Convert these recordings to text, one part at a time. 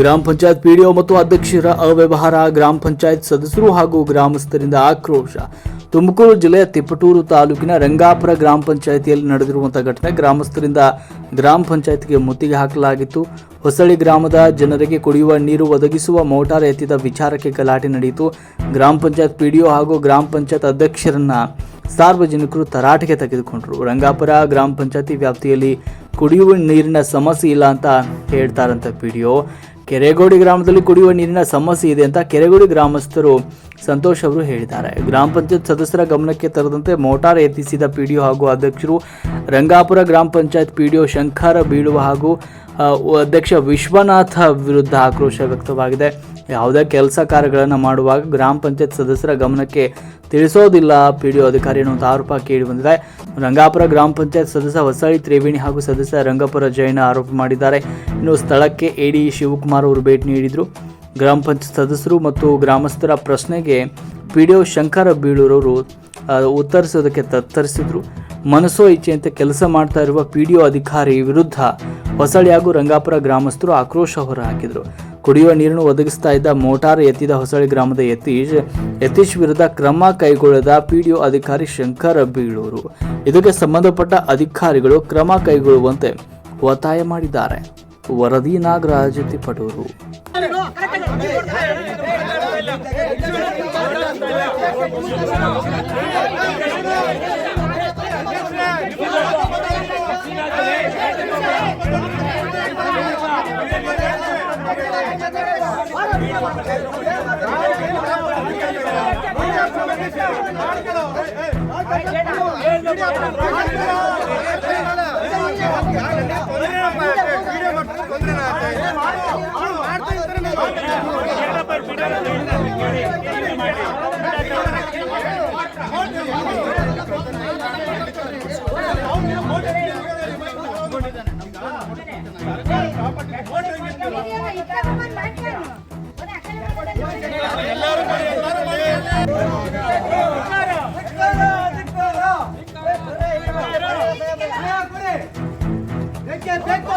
ಗ್ರಾಮ ಪಂಚಾಯತ್ ಪಿಡಿಒ ಮತ್ತು ಅಧ್ಯಕ್ಷರ ಅವ್ಯವಹಾರ, ಗ್ರಾಮ ಪಂಚಾಯತ್ ಸದಸ್ಯರು ಹಾಗೂ ಗ್ರಾಮಸ್ಥರಿಂದ ಆಕ್ರೋಶ. ತುಮಕೂರು ಜಿಲ್ಲೆಯ ತಿಪ್ಪಟೂರು ತಾಲೂಕಿನ ರಂಗಾಪುರ ಗ್ರಾಮ ಪಂಚಾಯತಿಯಲ್ಲಿ ನಡೆದಿರುವಂತಹ ಘಟನೆ ಗ್ರಾಮಸ್ಥರಿಂದ ಗ್ರಾಮ ಪಂಚಾಯತ್ಗೆ ಮುತ್ತಿಗೆ ಹಾಕಲಾಗಿತ್ತು. ಹೊಸಳ್ಳಿ ಗ್ರಾಮದ ಜನರಿಗೆ ಕುಡಿಯುವ ನೀರು ಒದಗಿಸುವ ಮೋಟಾರ್ ಎತ್ತಿದ ವಿಚಾರಕ್ಕೆ ಗಲಾಟೆ ನಡೆಯಿತು. ಗ್ರಾಮ ಪಂಚಾಯತ್ ಪಿಡಿಒ ಹಾಗೂ ಗ್ರಾಮ ಪಂಚಾಯತ್ ಅಧ್ಯಕ್ಷರನ್ನ ಸಾರ್ವಜನಿಕರು ತರಾಟೆಗೆ ತೆಗೆದುಕೊಂಡರು. ರಂಗಾಪುರ ಗ್ರಾಮ ಪಂಚಾಯತಿ ವ್ಯಾಪ್ತಿಯಲ್ಲಿ ಕುಡಿಯುವ ನೀರಿನ ಸಮಸ್ಯೆ ಇಲ್ಲ ಅಂತ ಹೇಳ್ತಾರಂತ ಪಿಡಿಒ. ಕೆರೆಗೋಡಿ ಗ್ರಾಮದಲ್ಲಿ ಕುಡಿಯುವ ನೀರಿನ ಸಮಸ್ಯೆ ಇದೆ ಅಂತ ಕೆರೆಗೋಡಿ ಗ್ರಾಮಸ್ಥರು ಸಂತೋಷ್ ಅವರು ಹೇಳಿದ್ದಾರೆ. ಗ್ರಾಮ ಪಂಚಾಯತ್ ಸದಸ್ಯರ ಗಮನಕ್ಕೆ ತರದಂತೆ ಮೋಟಾರ್ ಎತ್ತಿಸಿದ ಪಿಡಿಒ ಹಾಗೂ ಅಧ್ಯಕ್ಷರು ರಂಗಾಪುರ ಗ್ರಾಮ ಪಂಚಾಯತ್ ಪಿಡಿಒ ಶಂಕರ ಬೀಳುವ ಹಾಗೂ ಅಧ್ಯಕ್ಷ ವಿಶ್ವನಾಥ ವಿರುದ್ಧ ಆಕ್ರೋಶ ವ್ಯಕ್ತವಾಗಿದೆ. ಯಾವುದೇ ಕೆಲಸ ಕಾರ್ಯಗಳನ್ನು ಮಾಡುವಾಗ ಗ್ರಾಮ ಪಂಚಾಯತ್ ಸದಸ್ಯರ ಗಮನಕ್ಕೆ ತಿಳಿಸೋದಿಲ್ಲ. ಪಿ ಡಿ ಅಧಿಕಾರಿ ಅನ್ನುವಂಥ ಆರೋಪ ಕೇಳಿ ಬಂದಿದೆ. ರಂಗಾಪುರ ಗ್ರಾಮ ಪಂಚಾಯತ್ ಸದಸ್ಯ ಹೊಸಳಿ ತ್ರಿವೇಣಿ ಹಾಗೂ ಸದಸ್ಯ ರಂಗಪುರ ಜೈನ ಆರೋಪ ಮಾಡಿದ್ದಾರೆ. ಇನ್ನು ಸ್ಥಳಕ್ಕೆ ಎಡಿ ಶಿವಕುಮಾರ್ ಅವರು ಭೇಟಿ ನೀಡಿದರು. ಗ್ರಾಮ ಪಂಚಾಯತ್ ಸದಸ್ಯರು ಮತ್ತು ಗ್ರಾಮಸ್ಥರ ಪ್ರಶ್ನೆಗೆ ಪಿ ಡಿ ಒ ಶಂಕರ ಬೀಳೂರವರು ಉತ್ತರಿಸೋದಕ್ಕೆ ತತ್ತರಿಸಿದ್ರು ಮನಸ್ಸೋ ಇಚ್ಛೆಯಂತೆ ಕೆಲಸ ಮಾಡ್ತಾ ಇರುವ ಪಿ ಡಿ ಅಧಿಕಾರಿ ವಿರುದ್ಧ ಹೊಸಳಿ ಹಾಗೂ ರಂಗಾಪುರ ಗ್ರಾಮಸ್ಥರು ಆಕ್ರೋಶ ಹೊರಹಾಕಿದರು. ಕುಡಿಯುವ ನೀರನ್ನು ಒದಗಿಸ್ತಾ ಇದ್ದ ಮೋಟಾರ್ ಎತ್ತಿದ ಹೊಸಳಿ ಗ್ರಾಮದ ಯತೀಶ್ ಯತೀಶ್ ವಿರುದ್ಧ ಕ್ರಮ ಕೈಗೊಳ್ಳದ ಪಿಡಿಒ ಅಧಿಕಾರಿ ಶಂಕರ ಬೀಳೂರು. ಇದಕ್ಕೆ ಸಂಬಂಧಪಟ್ಟ ಅಧಿಕಾರಿಗಳು ಕ್ರಮ ಕೈಗೊಳ್ಳುವಂತೆ ಒತ್ತಾಯ ಮಾಡಿದ್ದಾರೆ. ವರದಿ ನಾಗರಾಜ್ ತಿಪಟೂರು. ಮಾಡ್ತಾ ಇರ್ತಾರೆ ಮಾಡಿ ಬೇಕು.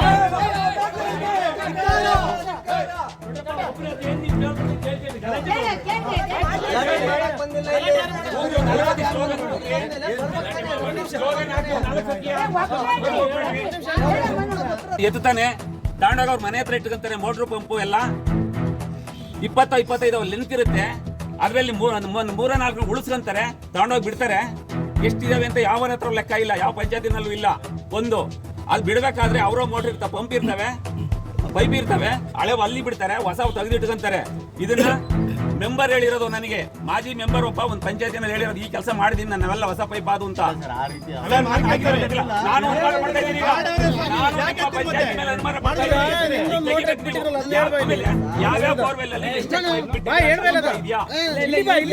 ಎತ್ತುತ್ತಾನೆ. ತಾಂಡಾಗ ಅವ್ರ ಮನೆ ಹತ್ರ ಇಟ್ಕೊಂತಾರೆ ಮೋಟ್ರ್ ಪಂಪು ಎಲ್ಲ. ಇಪ್ಪತ್ತ ಇಪ್ಪತ್ತೈದು ಲೆಂತ್ ಇರುತ್ತೆ. ಅದರಲ್ಲಿ ಮೂರ ನಾಲ್ಕು ಉಳಿಸ್ಕೊಂತಾರೆ, ತಗೊಂಡೋಗಿ ಬಿಡ್ತಾರೆ. ಎಷ್ಟಿದಾವೆ ಅಂತ ಯಾವ ಹತ್ರ ಲೆಕ್ಕ ಇಲ್ಲ, ಯಾವ ಪಂಚಾಯತಿನಲ್ಲೂ ಇಲ್ಲ. ಒಂದು, ಅದು ಬಿಡಬೇಕಾದ್ರೆ ಅವರ ಮೋಟ್ರ್ ಇರ್ತಾವೆ ಪಂಪ್ ಇರ್ತವೆ. ಪೈಪ್ ಇರ್ತವೆ ಹಳೆ ಅಲ್ಲಿ ಬಿಡ್ತಾರೆ ಹೊಸ ತೆಗೆದಿಟ್ಕೊಂತಾರೆ. ಇದನ್ನ ಮೆಂಬರ್ ಹೇಳಿರೋದು ನನಗೆ. ಮಾಜಿ ಮೆಂಬರ್ ಒಬ್ಬ ಒಂದು ಪಂಚಾಯತಿನಲ್ಲಿ ಹೇಳಿರೋದು ಈ ಕೆಲಸ ಮಾಡಿದೀನಿ ನಾವೆಲ್ಲ ಹೊಸ ಪೈಪ್ ಆದು ಅಂತ. ನಾನು ಯಾವ್ಯಾವ borewell ಅಲ್ಲಿ ಎಷ್ಟು pipe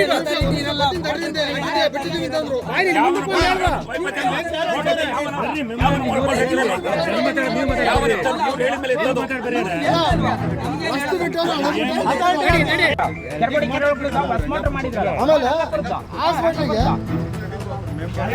ಬಿಟ್ಟಿದ್ದಾರೆ?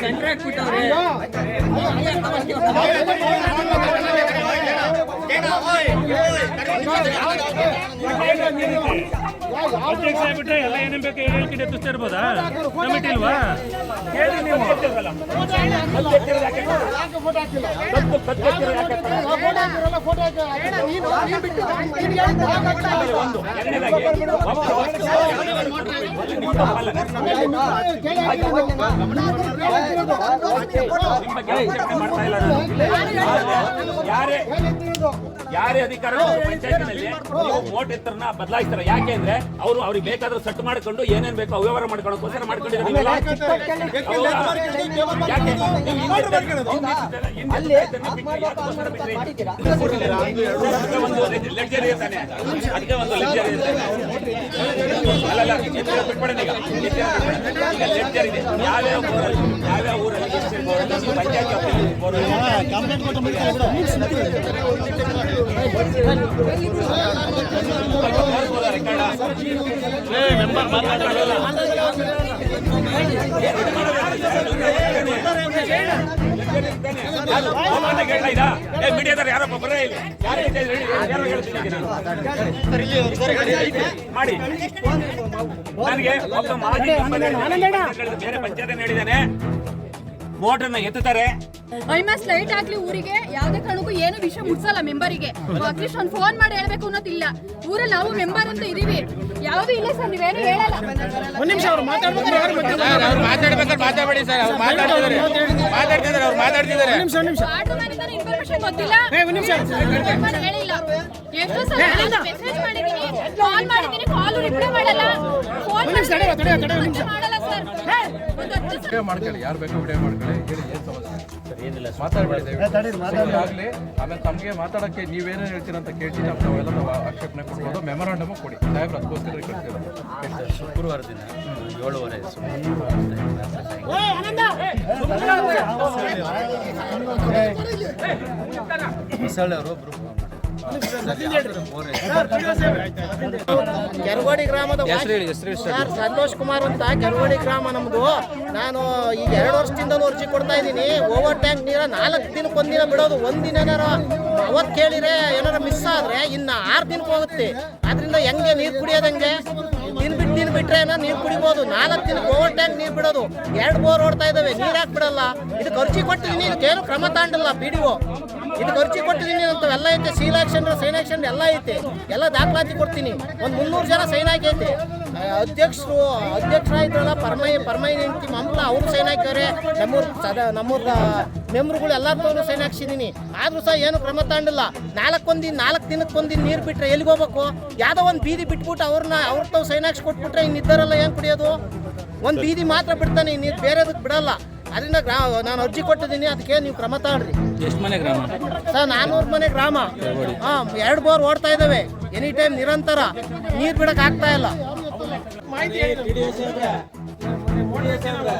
ಕಂಟ್ರಾಕ್ಟ್ ಬಿಟ್ಟವ್ರಿ pipe ಹತ್ತಿರ ನೋಡೋದು ಯಾವನು? ಯಾವನು ಮಾಡ್ಕೊಂಡು ಹೋಗಿರೋದು? ಯಾವನು ಎತ್ತೋದು? ಇವ್ರು ಹೇಳಿದ ಮೇಲೆ ಎತ್ತೋದು. ಅಧ್ಯಕ್ಷ ಆಗ್ಬಿಟ್ರೆ ಎಲ್ಲ ಏನೇನ್ ಬೇಕು ಹೇಳಿಕೆ ಎತ್ತಿಸ್ತಾ ಇರ್ಬೋದಾ? ಕಮಿಟಿ ಇಲ್ವಾ ಹೇಳಿ ನೀವು ಯಾರೇ ಯಾರೇ ಅಧಿಕಾರ ಪಂಚಾಯತಿನಲ್ಲಿ ನೀವು ಮೋಟ್ ಎತ್ತರನ ಬದಲಾಯಿಸ್ತಾರೆ ಯಾಕೆ ಅಂದ್ರೆ ಅವರು ಅವ್ರಿಗೆ ಬೇಕಾದ್ರೂ ಸೆಟ್ ಮಾಡ್ಕೊಂಡು ಏನೇನ್ ಬೇಕು ಅವ್ಯವಹಾರ ಮಾಡ್ಕೊಂಡು ಮಾಡ್ಕೊಂಡಿದ್ದಾರೆ ನೀವೆಲ್ಲ. ಹೌದಾ? ಯಾಕೆ ನೀವು ಹಿಂದೆ ಹಿಂದೆ ಹಿಂದೆ ಬಿಟ್ರಿ, ಯಾಕೋಸ್ಕರ ಬಿಟ್ರಿ? ಅದಕ್ಕೆ ಒಂದು ಲಗ್ಜರಿ ಇರ್ತಾನೆ ಅದಕ್ಕೆ ಒಂದು ಲಗ್ಜರಿ ಇರ್ತಾನೆ ಅಲ್ಲ ಅಲ್ಲ ಎತ್ತಿರ ಬಿಟ್ಬಿಡೋಣ ಈಗ ಎತ್ತಿರ ಬಿಟ್ಬಿಡೋಣ. ಈಗ ಲೆಕ್ಚರ್ ಇದೆ ಯಾವ್ಯಾವ ಊರಲ್ಲಿ ಯಾವ್ಯಾವ ಊರಲ್ಲಿ ಎಷ್ಟು ಬೋರ್ಡ್ ಇದೆ, ಪಂಚಾಯತ್ ಆಫೀಸಲ್ಲಿ ಬೋರ್ಡ್ ಇದೆ. ನೋಡ್ಬೋದಾ ರೆಕಾರ್ಡ? ಮೋಟರ್ನ ಎತ್ತುತ್ತಾರೆ ಐಮಾಸ್ ಲೈಟ್ ಆಗ್ಲಿ ಊರಿಗೆ ಯಾವ್ದೇ ಕಾರಣಕ್ಕೂ ಏನು ವಿಷಯ ಮುಟ್ಸಲ್ಲ ಮೆಂಬರಿಗೆ ಅಟ್ಲೀಸ್ಟ್ ಒಂದು ಫೋನ್ ಮಾಡಿ ಹೇಳ್ಬೇಕು ಅನ್ನೋದಿಲ್ಲ ಊರಲ್ಲಿ ನಾವು ಮೆಂಬರ್ ಅಂತ ಇದೀವಿ. ಯಾವ್ದು ಇಲ್ಲ ಸರ್ ನೀವೇನು ಹೇಳಲ್ಲ. ಒಂದ್ ನಿಮಿಷ ಅವ್ರು ಮಾತಾಡ್ಬೇಕಾದ್ರೆ ಯಾರು ಮಧ್ಯೆ ಸರ್ ಅವ್ರು ಮಾತಾಡ್ಬೇಕಾದ್ರೆ ಮಾತಾಡಬೇಡಿ ಸರ್ ಅವ್ರು ಮಾತಾಡ್ತಿದ್ದಾರೆ. ಮಾತಾಡ್ತಿದ್ದಾರೆ ಅವ್ರು ಮಾತಾಡ್ತಿದ್ದಾರೆ. ನಿಮಿಷ ಒಂದ್ ನಿಮಿಷ. ಇನ್ಫಾರ್ಮೇಶನ್ ಗೊತ್ತಿಲ್ಲ. ಏ, ಒಂದ್ ನಿಮಿಷ. Member ಹೇಳಿಲ್ಲ. ಎಷ್ಟು ಸಲ ಮೆಸೇಜ್ ಮಾಡಿದೀನಿ. ಕಾಲ್ ಮಾಡಿದೀನಿ ಕಾಲ್ ರಿಪ್ಲೈ ಮಾಡಲ್ಲ. ಫೋನ್ ಒಂದ್ ನಿಮಿಷ. ಮಾಡಲ್ಲ. ವಿಡಿಯೋ ಮಾಡ್ಕೊಳ್ಳಿ ಯಾರು ಬೇಕು ವಿಡಿಯೋ ಮಾಡ್ಕೊಳ್ಳಿ ಹೇಳಿ ಏನು ಸಮಸ್ಯೆ ಮಾತಾಡಬೇಡಿ ದಯವಿಟ್ಟು ಆಗಲಿ ಆಮೇಲೆ ತಮಗೆ ಮಾತಾಡೋಕ್ಕೆ ನೀವೇನು ಹೇಳ್ತೀರಾ ಅಂತ ಕೇಳ್ತೀನಿ ನಾವು ನಾವೆಲ್ಲ ನಾವು ಆಕ್ಷೇಪಣೆ ಕೊಡ್ಬೋದು ಮೆಮೊರಾಂಡಮು ಕೊಡಿ ಸಾಹೇಬ್ರ ಅದಕ್ಕೋಸ್ಕರ ಕಳಿಸ್ತೀರ ಶುಕ್ರವಾರ ದಿನ ಏಳುವರೆ ಹೊಸಳ್ಳಿ ಅವರು ಒಬ್ರು ಕೆರಗೋಡಿ ಗ್ರಾಮದ ಸರ್. ಸಂತೋಷ್ ಕುಮಾರ್ ಅಂತ ಕೆರಗೋಡಿ ಗ್ರಾಮ ನಮ್ದು. ನಾನು ಈಗ ಎರಡು ವರ್ಷದಿಂದ ಅರ್ಜಿ ಕೊಡ್ತಾ ಇದ್ದೀನಿ. ಓವರ್ ಟ್ಯಾಂಕ್ ನೀರ ನಾಲ್ಕು ದಿನಕ್ಕೆ ಒಂದಿನ ಬಿಡೋದು ಒಂದಿನ ಅವತ್ತು ಕೇಳಿದ್ರೆ ಏನಾರ ಮಿಸ್ ಆದ್ರೆ ಇನ್ನು ಆರು ದಿನಕ್ಕೆ ಹೋಗುತ್ತೆ. ಅದರಿಂದ ಹೆಂಗೆ ನೀರು ಕುಡಿಯೋದಂಗೆ? ದಿನ ಬಿಟ್ಟು ದಿನ ಬಿಟ್ರೆ ನೀರು ಕುಡಿಬೋದು? ನಾಲ್ಕು ದಿನಕ್ಕೆ ಓವರ್ ಟ್ಯಾಂಕ್ ನೀರು ಬಿಡೋದು. ಎರಡು ಬೋರ್ ಓಡ್ತಾ ಇದಾವೆ ನೀರು ಹಾಕ್ಬಿಡಲ್ಲ ಇದಕ್ಕೆ ಅರ್ಜಿ ಕೊಟ್ಟಿದ್ದೀನಿ ಇದಕ್ಕೇನು ಕ್ರಮ ತಾಂಡಲ್ಲ ಬಿ ಡಿ ಒ ಇದಕ್ಕೆ ಅರ್ಜಿ ಕೊಟ್ಟಿದ್ದೀನಿ ಎಲ್ಲ ಐತೆ. ಸೈನ್ ಆಕ್ಷನ್ ಎಲ್ಲ ಐತೆ. ಎಲ್ಲ ದಾಖಲಾತಿ ಕೊಡ್ತೀನಿ. ಒಂದು ಮುನ್ನೂರು ಜನ ಸೈನ್ ಹಾಕೈತೆ. ಅಧ್ಯಕ್ಷರು ಅಧ್ಯಕ್ಷರಾಗಿದ್ರಲ್ಲ ಪರ್ಮೈ ನಿಂತಿ ಮಮತಾ, ಅವರು ಸೈನ್ ಹಾಕ್ಯವ್ರೆ ನಮ್ಮೂರ್ ಸದ, ನಮ್ಮೂರ ಮೆಂಬ್ರುಗಳು ಎಲ್ಲಾರ್ದವ್ರು ಸೈನ್ ಹಾಕ್ಸಿದ್ದೀನಿ ಆದರೂ ಸಹ ಏನು ಕ್ರಮ ತಗೊಂಡಿಲ್ಲ ನಾಲ್ಕೊಂದಿನ, ನಾಲ್ಕು ದಿನಕ್ಕೆ ಒಂದಿನ ನೀರು ಬಿಟ್ಟರೆ ಎಲ್ಲಿಗೆ ಹೋಗ್ಬೇಕು? ಯಾವುದೋ ಒಂದು ಬೀದಿ ಬಿಟ್ಬಿಟ್ಟು ಅವ್ರನ್ನ ಅವ್ರ ತಾವು ಸೈನ್ ಹಾಕ್ಸಿ ಕೊಟ್ಬಿಟ್ರೆ ಇನ್ನಿದ್ದಾರಲ್ಲ ಏನು ಕುಡಿಯೋದು? ಒಂದು ಬೀದಿ ಮಾತ್ರ ಬಿಡ್ತಾನೆ ನೀರು ಬೇರೆದಕ್ಕೆ ಬಿಡಲ್ಲ. ಅದರಿಂದ ಗ್ರಾಮ ನಾನು ಅರ್ಜಿ ಕೊಟ್ಟಿದ್ದೀನಿ ಅದಕ್ಕೆ ನೀವು ಕ್ರಮ ತಗೊಳ್ರಿ. ಎಷ್ಟು ಮನೆ ಗ್ರಾಮ? ಸರ್ ನಾನ್ನೂರು ಮನೆ ಗ್ರಾಮ. ಹಾಂ ಎರಡು ಬೋರ್ ಓಡ್ತಾ ಇದ್ದಾವೆ ಎನಿ ಟೈಮ್ ನಿರಂತರ. ನೀರು ಬಿಡಕ್ಕೆ ಆಗ್ತಾ ಇಲ್ಲ. ಅವರು ಮೋಟ್ರ್ ಚೆನ್ನಾಗಿರೋದ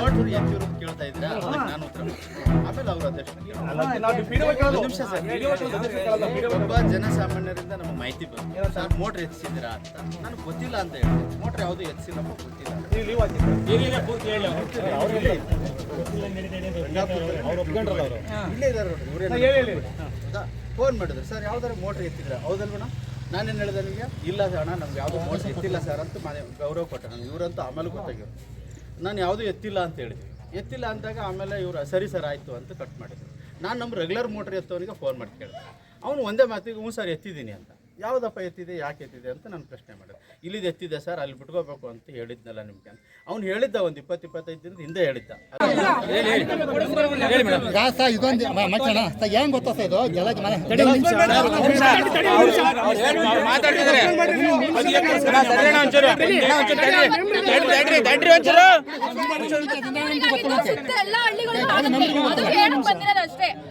ಅವರು ಮೋಟ್ರ್ ಕೇಳ್ತಾ ಇದ್ರೆ ನಾನು ಉತ್ತರ. ಆಮೇಲೆ ಅವ್ರ ಅಧ್ಯಕ್ಷ ಒಂದು ನಿಮಿಷ ಸರ್ ಒಬ್ಬ ಜನಸಾಮಾನ್ಯರಿಂದ ನಮ್ಮ ಮಾಹಿತಿ ಬಂತು. ಸರ್ ಮೋಟ್ರ್ ಎತ್ತಿಸಿದ್ದೀರಾ ಅಂತ. ನನಗೆ ಗೊತ್ತಿಲ್ಲ ಅಂತ ಹೇಳಿದೆ. ಮೋಟ್ರ್ ಯಾವ್ದು ಎತ್ತಿಸಿಲ್ಲಪ್ಪ ಗೊತ್ತಿಲ್ಲ. ಹೇಳಿ ನೋಡಿ ಫೋನ್ ಮಾಡಿದ್ರು. ಸರ್ ಯಾವ್ದಾದ್ರು ಮೋಟ್ರ್ ಎತ್ತಿದ್ರೆ ಹೌದಲ್ವಣ್ಣ ನಾನೇನು ಹೇಳಿದೆ ನಿಮಗೆ? ಇಲ್ಲ ಸರ್ ಅಣ್ಣ ನಮ್ಗೆ ಯಾವುದೋ ಮೋಟ್ರ್ ಎತ್ತಿಲ್ಲ ಸರ್ ಅಂತ ಮನೆ ಗೌರವ ಕೊಟ್ಟೆ ನಾನು ಇವರಂತೂ ಆಮೇಲೆ ಗೊತ್ತಾಗಿರು ನಾನು ಯಾವುದೂ ಎತ್ತಿಲ್ಲ ಅಂತ ಹೇಳಿದ್ವಿ. ಎತ್ತಿಲ್ಲ ಅಂದಾಗ ಆಮೇಲೆ ಇವರು ಸರಿ ಸರ್ ಆಯಿತು ಅಂತ ಕಟ್ ಮಾಡಿದ್ರು. ನಾನು ನಮ್ಮ ರೆಗ್ಯುಲರ್ ಮೋಟ್ರ್ ಎತ್ತವನಿಗೆ ಫೋನ್ ಮಾಡಿ ಕೇಳಿದೆ. ಅವನು ಒಂದೇ ಮಾತಿಗೆ ಹ್ಞೂ ಸರ್ ಎತ್ತಿದ್ದೀನಿ ಅಂತ. ಯಾವುದಪ್ಪ ಎತ್ತಿದೆ ಯಾಕೆ ಎತ್ತಿದೆ ಅಂತ ನಾನು ಪ್ರಶ್ನೆ ಮಾಡಿದೆ ಇಲ್ಲಿದು ಎತ್ತಿದೆ ಸರ್ ಅಲ್ಲಿ ಬಿಟ್ಕೋಬೇಕು ಅಂತ ಹೇಳಿದ್ನಲ್ಲ ನಿಮ್ಗೆ ಅಂತ ಅವ್ನು ಹೇಳಿದ್ದ ಒಂದು ಇಪ್ಪತ್ತು ಇಪ್ಪತ್ತೈದು ದಿನದ ಹಿಂದೆ ಹೇಳಿದ್ದ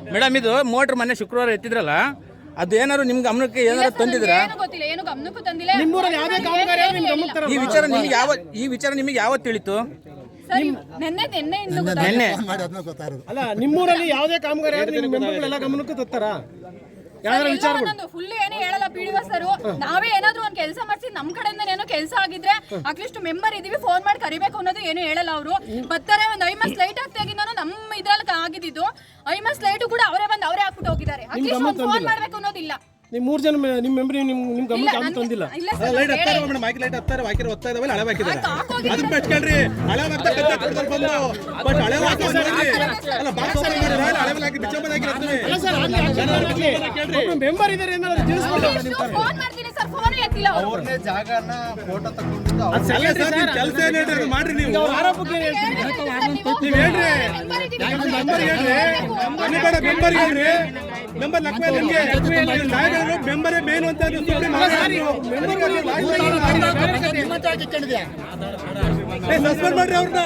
ಮೇಡಮ್ ಇದು ಮೋಟ್ರ್ ಮನೆ ಶುಕ್ರವಾರ ಎತ್ತಿದ್ರಲ್ಲ ಅದು ಏನಾದ್ರು ನಿಮ್ ಗಮನಕ್ಕೆ ಏನಾದ್ರು ತಂದಿದ್ರೆ? ಏನು ಗೊತ್ತಿಲ್ಲ ಏನು ಗಮನಕ್ಕೂ ತಂದಿಲ್ಲ. ನಿಮ್ಮೂರಲ್ಲಿ ಯಾವುದೇ ಕಾಮಗಾರಿ ಆದ್ರೂ ನಿಮ್ ಗಮನಕ್ಕೆ ತರಲ್ಲ? ಈ ವಿಚಾರ ನಿಮ್ಗೆ ಯಾವ ಈ ವಿಚಾರ ನಿಮಗೆ ಯಾವತ್ತು ತಿಳಿತು? ಸರ್ ನಿನ್ನೆ ನಿನ್ನೆ ಇಂದು ನಿನ್ನೆ ಅಲ್ಲ ನಿಮ್ಮೂರಲ್ಲಿ ಯಾವುದೇ ಕಾಮಗಾರಿ ಆದ್ರೆ ನಿಮ್ಮ ಮೆಂಬರ್ಗಳೆಲ್ಲ ಗಮನಕ್ಕೆ ತತ್ತಾರ ಯಾವ್ದಾರ ವಿಚಾರಗಳು? ಫುಲ್ ಏನು ಹೇಳಲ್ಲ ಪಿಡಿಒ ಸರ್. ನಾವೇ ಏನಾದ್ರು ಒಂದ್ ಕೆಲಸ ಮಾಡಿಸಿ ನಮ್ ಕಡೆಯಿಂದ ಏನೋ ಕೆಲಸ ಆಗಿದ್ರೆ ಅಟ್ಲೀಸ್ಟ್ ಮೆಂಬರ್ ಇದೀವಿ ಫೋನ್ ಮಾಡಿ ಕರಿಬೇಕು ಅನ್ನೋದು ಏನು ಹೇಳಲ್ಲ ಅವರು. ಬರ್ತಾರೆ ಒಂದ್ ಐಮಸ್ ಲೈಟ್ ಹಾಕ್ತಾಗಿಂದ ನಮ್ಮ ಆಗಿದ್ದು ಐಮಸ್ ಲೈಟ್ ಕೂಡ ಅವರೇ ಬಂದು ಅವರೇ ಹಾಕ್ಬಿಟ್ಟು ಹೋಗಿದ್ದಾರೆ ಅಟ್ಲೀಸ್ಟ್ ಒಂದು ಫೋನ್. ಮಾಡ್ಬೇಕು ಅನ್ನೋದಿಲ್ಲ ನಿಮ್ ಮೂರ್ ಜನ ನಿಮ್ಮ ಮೆಂಬರಿ ನಿಮ್ಮ ನಿಮ್ ಇಲ್ಲ ಗಮನಕ್ಕೆ ಯಾವ್ದು ತಂದಿಲ್ಲ? ಲೈಟ್ ಹತ್ತಾರ ಮೇಡಮ್ ಮೈಕ್ ಲೈಟ್ ಹತ್ತಾರ ವಾಕಿರ್ ಒತ್ತಾ ಇದಾವೆ ಹಳೆ ಹಾಕಿದ್ದಾರೆ. ಅದನ್ನ ಬೆಚ್ಕೊಳ್ರಿ ಹಳೆ ಮತ್ತೆ ಕತ್ತೆ ಕೊಡ್ತಾರೆ ಬಂದು ಬಟ್ ಹಳೆ ಹಾಕಿ ಅಲ್ಲ ಬಾಕ್ಸ್ ಮಾಡಿದ್ರೆ ಹಳೆ ಹಾಕಿ ಅಲ್ಲ ಸರ್ ಮೆಂಬರ್ ಇದಾರೆ ಏನಾದ್ರು ತಿಳಿಸ್ಬೋದು ಎಷ್ಟು ಫೋನ್ ಮಾಡ್ತೀನಿ ಸರ್ ಫೋನ್ ಎತ್ತಿಲ್ಲ ಅವರನೇ ಜಾಗನ ಫೋಟೋ ತಕೊಂಡಿದ್ದ ಅಲ್ಲ ಸರ್ ನೀವು ಕೆಲಸ ಏನ್ ಹೇಳ್ರಿ ಅದು ಮಾಡ್ರಿ ನೀವು. ಅವ್ರ ಆರೋಪಕ್ಕೆ ಏನ್ ಹೇಳ್ತೀರಿ ನೀವ್ ಹೇಳ್ರಿ. ಮೆಂಬರ್ ಹೇಳ್ರಿ ಮೆಂಬರ್ ಹೇಳ್ರಿ. ಮೆಂಬರ್ ಲಕ್ಷ್ಮಿ ನಿಮಗೆ ನಾಯಕರು ಮೆಂಬರೇ ಮೇನ್ ಅಂತ ಸಸ್ಪೆಂಡ್ ಮಾಡ್ರಿ ಅವ್ರನ್ನ.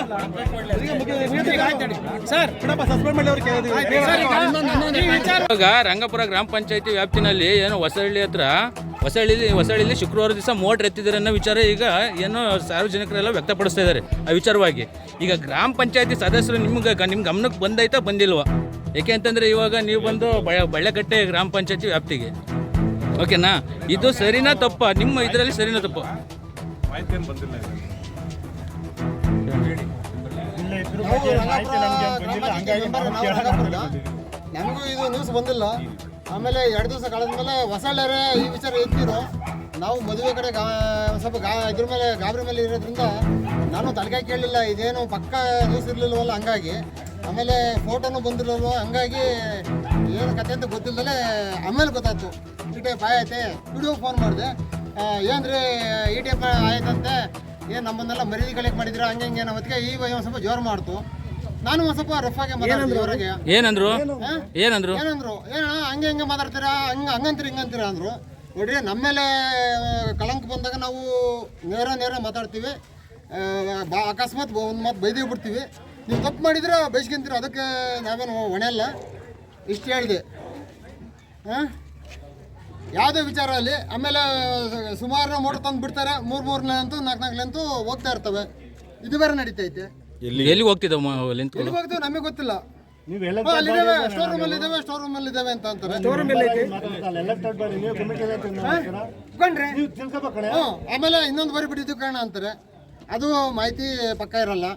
ಸರ್ ಬಿಡಪ್ಪ ಸಸ್ಪೆಂಡ್ ಮಾಡಿ ಅವ್ರಿಗೆ ಇವಾಗ ರಂಗಪುರ ಗ್ರಾಮ ಪಂಚಾಯತಿ ವ್ಯಾಪ್ತಿನಲ್ಲಿ ಏನು ಹೊಸಹಳ್ಳಿ ಹತ್ರ ಹೊಸಹಳ್ಳಿ ಹೊಸಹಳ್ಳಿಲಿ ಶುಕ್ರವಾರ ದಿವಸ ಮೋಟ್ರ್ ಎತ್ತಿದ್ದಾರೆ ಅನ್ನೋ ವಿಚಾರ ಈಗ ಏನೋ ಸಾರ್ವಜನಿಕರೆಲ್ಲ ವ್ಯಕ್ತಪಡಿಸ್ತಾ ಇದ್ದಾರೆ ಆ ವಿಚಾರವಾಗಿ. ಈಗ ಗ್ರಾಮ ಪಂಚಾಯತಿ ಸದಸ್ಯರು ನಿಮ್ಗೆ ನಿಮ್ಮ ಗಮನಕ್ಕೆ ಬಂದೈತಾ ಬಂದಿಲ್ವಾ? ಏಕೆ ಅಂತಂದರೆ ಇವಾಗ ನೀವು ಬಂದು ಬಳೆ ಬಳ್ಳೆಕಟ್ಟೆ ಗ್ರಾಮ ಪಂಚಾಯತಿ ವ್ಯಾಪ್ತಿಗೆ. ಓಕೆನಾ? ಇದು ಸರಿನಾ ತಪ್ಪ? ನಿಮ್ಮ ಇದರಲ್ಲಿ ಸರಿನಾ ತಪ್ಪು? ನಮಗೂ ಇದು ನ್ಯೂಸ್ ಬಂದಿಲ್ಲ. ಆಮೇಲೆ ಎರಡು ದಿವಸ ಕಳೆದ ಮೇಲೆ ಹೊಸಳ್ಳ್ಯಾರೆ ಈ ವಿಚಾರ ಎತ್ತಿರು ನಾವು ಮದುವೆ ಕಡೆ ಗಾ ಸ್ವಲ್ಪ ಗಾ ಇದ್ರ ಮೇಲೆ ಗಾಬರಿ ಮೇಲೆ ಇರೋದ್ರಿಂದ ನಾನು ತಲೆಗೆ ಕೇಳಲಿಲ್ಲ. ಇದೇನು ಪಕ್ಕ ನ್ಯೂಸ್ ಇರಲಿಲ್ಲವಲ್ಲ ಹಂಗಾಗಿ. ಆಮೇಲೆ ಫೋಟೋನು ಬಂದಿರಲ್ವ ಹಂಗಾಗಿ ಏನು ಕತೆ ಅಂತ ಗೊತ್ತಿಲ್ಲದಲೇ ಆಮೇಲೆ ಗೊತ್ತಾಯ್ತು. ಇ ಟಿ ಎಫ್ ಆಯ್ತೆ ವಿಡಿಯೋ ಫೋನ್ ಮಾಡಿದೆ. ಏನ್ರಿ ಇ ಟಿ ಎಫ್ ಆಯ್ತಂತೆ? ಏನು ನಮ್ಮನ್ನೆಲ್ಲ ಮರ್ಯಾದೆ ಕಲೆಕ್ಟ್ ಮಾಡಿದ್ರು ಹಂಗೆ ಹಿಂಗೆ ನಮ್ಮ ಅದಕ್ಕೆ ಈ ಒಂದು ಸ್ವಲ್ಪ ಜೋರು ಮಾಡ್ತು. ನಾನು ಒಂದು ಸ್ವಲ್ಪ ರಫ್ ಆಗಿ ಮಾತಾಡ್ತೀನಿ ಹೊರಗೆ ಏನಂದ್ರು? ಹಾ? ಏನಂದ್ರು? ಏನಂದ್ರು? ಏನ ಹಂಗೆ ಹಂಗೆ ಮಾತಾಡ್ತೀರಾ? ಹಂಗೆ ಹಂಗಂತೀರಿ ಹಿಂಗಂತೀರ ಅಂದ್ರು. ನೋಡ್ರಿ ನಮ್ಮ ಮೇಲೆ ಕಳಂಕ ಬಂದಾಗ ನಾವು ನೇರ ನೇರ ಮಾತಾಡ್ತೀವಿ. ಆ, ಬಾ ಅಕಸ್ಮಾತ್ ಒಂದು ಮಾತು ಬೈದಿ ಬಿಡ್ತೀವಿ. ನೀವು ತಪ್ಪು ಮಾಡಿದ್ರೆ ಬೈಸ್ಕೊಂತೀರ ಅದಕ್ಕೆ ನಾವೇನು ಹೊಣೆಯಲ್ಲ ಇಷ್ಟು ಹೇಳಿದೆ. ಹಾಂ ಯಾವುದೇ ವಿಚಾರ ಅಲ್ಲಿ. ಆಮೇಲೆ ಸುಮಾರು ಮೋಟರ್ ತಂದು ಬಿಡ್ತಾರೆ. ಮೂರು ಮೂರನೇ ಅಂತೂ ನಾಲ್ಕು ನಾಲ್ಕು ಅಂತೂ ಹೋಗ್ತಾ ಇರ್ತವೆ. ಇದು ಬೇರೆ ನಡೀತೈತೆ ಎಲ್ಲಿ? ಹೋಗ್ತಿದ್ದಾವ ಲೆಂತ್ಗಳು ಎಲ್ಲಿಗೆ ಹೋಗ್ತೀವಿ ನಮಗೆ ಗೊತ್ತಿಲ್ಲ. ಅಲ್ಲಿದ್ದಾವೆ ಸ್ಟೋರ್ ರೂಮ್ ಅಲ್ಲಿ ಇದಾವೆ ಸ್ಟೋರ್ ರೂಮ್ ಅಲ್ಲಿ ಇದಾವೆ ಅಂತ ಅಂತಾರೆ. ಉಕೊಂಡ್ರೆ? ಹ್ಮ್. ಆಮೇಲೆ ಇನ್ನೊಂದು ಬರಿ ಬಿಟ್ಟಿದ್ದು ಕಾರಣ ಅಂತಾರೆ. ಅದು ಮಾಹಿತಿ ಪಕ್ಕ ಇರಲ್ಲ.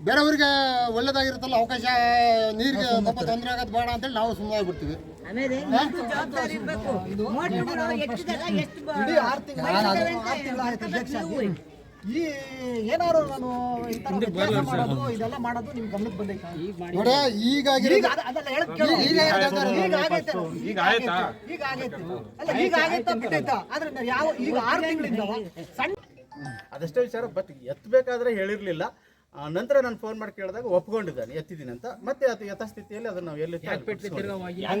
ಬೇರೆಯವ್ರಿಗೆ ಒಳ್ಳೇದಾಗಿರುತ್ತಲ್ಲ ಅವಕಾಶ ನೀರಿಗೆ ಪಾಪ ತೊಂದರೆ ಆಗೋದು ಬೇಡ ಅಂತೇಳಿ ನಾವು ಸುಮ್ಮನೆ ಆಗ್ಬಿಡ್ತೀವಿ. ಬ- ಈ ಏನಾರು ನಾನು ಮಾಡೋದು ಇದೆಲ್ಲ ಮಾಡೋದು ನಿಮ್ ಗಮನಕ್ಕೆ ಬಂದೈತೆ? ನೋಡಿ ಈಗ ಆಗೈತೆ. ಈಗ ಆಗೈತೆ. ಅಲ್ಲ ಈಗ ಆಗೈತಾ ಬಿಟ್ಟೈತಾ? ಆದ್ರೆ ನಾವ್ ಯಾವ ಈಗ ಆರು ತಿಂಗಳಿಂದ ಸಣ್ಣ ಅದಷ್ಟೇ ವಿಚಾರ ಬಟ್ ಎತ್ತಬೇಕಾದ್ರೆ ಹೇಳಿರ್ಲಿಲ್ಲ. ಆ, ನಂತರ ನಾನು ಫೋನ್ ಮಾಡಿ ಕೇಳಿದಾಗ ಒಪ್ಕೊಂಡಿದ್ದಾನೆ ಎತ್ತಿದ್ದೀನಿ ಅಂತ ಮತ್ತೆ ಅದು ಯಥಾಸ್ಥಿತಿಯಲ್ಲಿ ಅದನ್ನ ನಾವು ಎಲ್ಲಿ ಹೋಗಿದ್ರಾ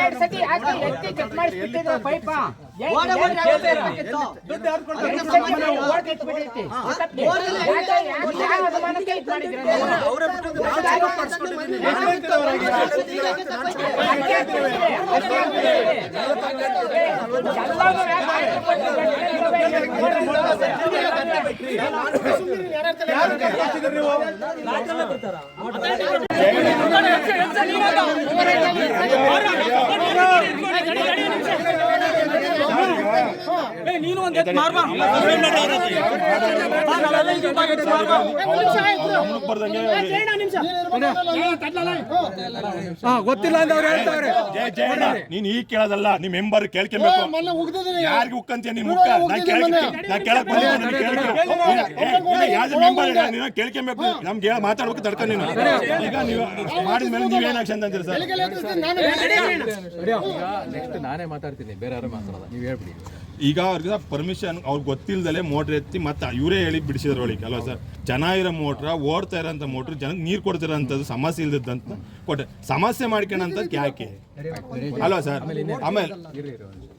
ಗೊತ್ತೇ ಆಗಲ್ಲ ಎತ್ತಿ ಚೆಕ್ ಮಾಡಿಸ್ಬಿಟ್ಟಿದ್ರು ಮಾಡೋ ಎತ್ತಿ ಬಿಟ್ಕೊಂಡ್ ಬಿಡೋದು ನಂಗೆ ಬಿಟ್ಕೊಂಡು ನಂಗೆ ನಮ್ಮ ತಾವು ಬಾರ ಐತೆ. ದುಡ್ಡು ಮನೆಗೆ ಕೊಡ್ತೀರಾ? ದುಡ್ಡು ಯಾರು ಕೊಡ್ತಾರೆ ಯಾರು ಕಳ್ಸಿದ್ರಿ ನೀವು ಗೊತ್ತಿಲ್ಲ ಅಂತ ಅವ್ರು ಹೇಳ್ತಾರೆ ನೀನ್ ಈಗ ಕೇಳೋದಲ್ಲ ನಿಮ್ ಮೆಂಬರ್ ಕೇಳ್ಕೊಬೇಕು. ಯಾರಿಗೆ ಉಕ್ಕಂತೀಯ ನೀನ್ ಮುಖ ನಾ ಕೇಳಕ್ ನಮ್ಗೆ ಹೇಳ ಮಾತಾಡ್ಬೇಕು ತಡ್ಕ ನೀನು. ಈಗ ನೀವು ಮಾಡಿದ್ಮೇಲೆ ನೀವೇನ್ ಆಕ್ಷನ್ ಅಂತೀರಿ ಸರ್? ನೆಕ್ಸ್ಟ್ ನಾನೇ. ಮಾತಾಡ್ತೀನಿ ಬೇರೆ ಯಾರು ಮಾತಾಡೋದ ನೀವು ಹೇಳ್ಬಿಡಿ. ಈಗ ಅವ್ರಿಗೆ ಪರ್ಮಿಷನ್ ಅವ್ರಿಗೆ ಗೊತ್ತಿಲ್ಲದಲ್ಲೇ ಮೋಟ್ರ್ ಎತ್ತಿ ಮತ್ತೆ ಇವರೇ ಹೇಳಿ ಬಿಡಿಸಿದ್ರು ಒಳಗೆ ಅಲ್ವಾ ಸರ್? ಚೆನ್ನಾಗಿರೋ ಮೋಟ್ರ ಓಡ್ತಾ ಇರೋಂಥ ಮೋಟ್ರ್ ಜನಕ್ಕೆ ನೀರು ಕೊಡ್ತಿರೋಂಥದ್ದು ಸಮಸ್ಯೆ ಇಲ್ದಿದ್ದಂತ ಕೊಟ್ಟೆ. ಸಮಸ್ಯೆ ಮಾಡ್ಕೊಳಂಥದ್ದು ಯಾಕೆ? ಅಲ್ವಾ ಸರ್? ಆಮೇಲೆ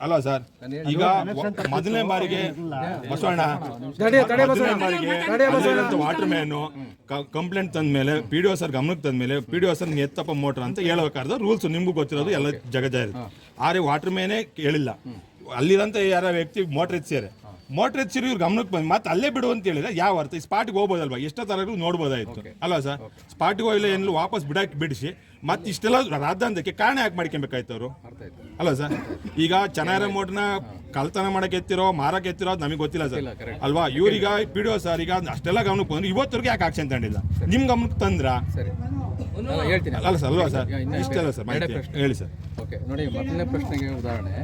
ಅಲ್ವಾ ಸರ್? ಈಗ ಮೊದಲನೇ ಬಾರಿಗೆ ಬಸವಣ್ಣ ಮೊದಲನೇ ಬಾರಿಗೆ ವಾಟರ್ ಮ್ಯಾನು ಕಂಪ್ಲೇಂಟ್ ತಂದ ಮೇಲೆ ಪಿ ಡಿ ಒ ಸರ್ ಗಮನಕ್ಕೆ ತಂದ ಮೇಲೆ ಪಿ ಡಿ ಒ ಸರ್ ಎತ್ತಪ್ಪ ಮೋಟ್ರ್ ಅಂತ ಹೇಳಬೇಕಾದ್ರೆ ರೂಲ್ಸ್ ನಿಮ್ಗೂ ಗೊತ್ತಿರೋದು ಎಲ್ಲ ಜಗಜಾರಿ. ಆದ್ರೆ ವಾಟರ್ ಮ್ಯಾನೇ ಕೇಳಿಲ್ಲ. ಅಲ್ಲಿರಂತ ಯಾರ ವ್ಯಕ್ತಿ ಮೋಟ್ರ್ ಎತ್ಸಿದ್ದಾರೆ ಮೋಟ್ರ್ ಎತ್ಸಿರು ಇವ್ರು ಗಮನಕ್ಕೆ ಬಂದು ಮತ್ತೆ ಅಲ್ಲೇ ಬಿಡು ಅಂತ ಹೇಳಿದ್ರೆ ಯಾವ ಅರ್ಥ? ಈ ಸ್ಪಾಟ್ಗೆ ಹೋಗ್ಬೋದಲ್ವಾ? ಎಷ್ಟೋ ತರಗೂ ನೋಡ್ಬೋದಾಯ್ತು. ಅಲ್ವಾ ಸರ್? ಸ್ಪಾಟ್ಗೆ ಹೋಗಿಲ್ಲ ಏನು ವಾಪಸ್ ಬಿಡಕ್ಕೆ ಬಿಡಿಸಿ. ಮತ್ತೆ ಇಷ್ಟೆಲ್ಲ ರಾದ್ದಾಂತಕ್ಕೆ ಕಾರಣ ಯಾಕೆ ಮಾಡ್ಕೊಬೇಕಾಯ್ತು ಅವರು. ಅಲ್ವಾ ಸರ್? ಈಗ ಚೆನ್ನಾಗಿರೋ ಮೋಟ್ರನ್ನ ಕಳ್ತನ ಮಾಡಕ್ಕೆ ಎತ್ತಿರೋ ಮಾರಕ್ಕೆ ಎತ್ತಿರೋ ನಮಗೆ ಗೊತ್ತಿಲ್ಲ ಸರ್. ಅಲ್ವಾ? ಇವ್ರೀಗ ಬಿಡೋ ಸರ್ ಈಗ ಅಷ್ಟೆಲ್ಲ ಗಮನಕ್ಕೆ ಬಂದ್ರೆ ಇವತ್ತರಿಗೆ ಯಾಕೆ ಆಕ್ಷನ್ ತಗೊಂಡಿಲ್ಲ? ನಿಮ್ ಗಮನಕ್ಕೆ ತಂದ್ರ? ಸರಿ. ಅಲ್ಲ, ಹೇಳ್ತೀನಿ. ಸರ್ ಅಲ್ವಾ ಸರ್? ಇಷ್ಟೆಲ್ಲ ಸರ್ ಹೇಳಿ ಸರ್. ಓಕೆ ನೋಡಿ ಮೊದಲನೇ ಪ್ರಶ್ನೆಗೆ ಉದಾಹರಣೆ.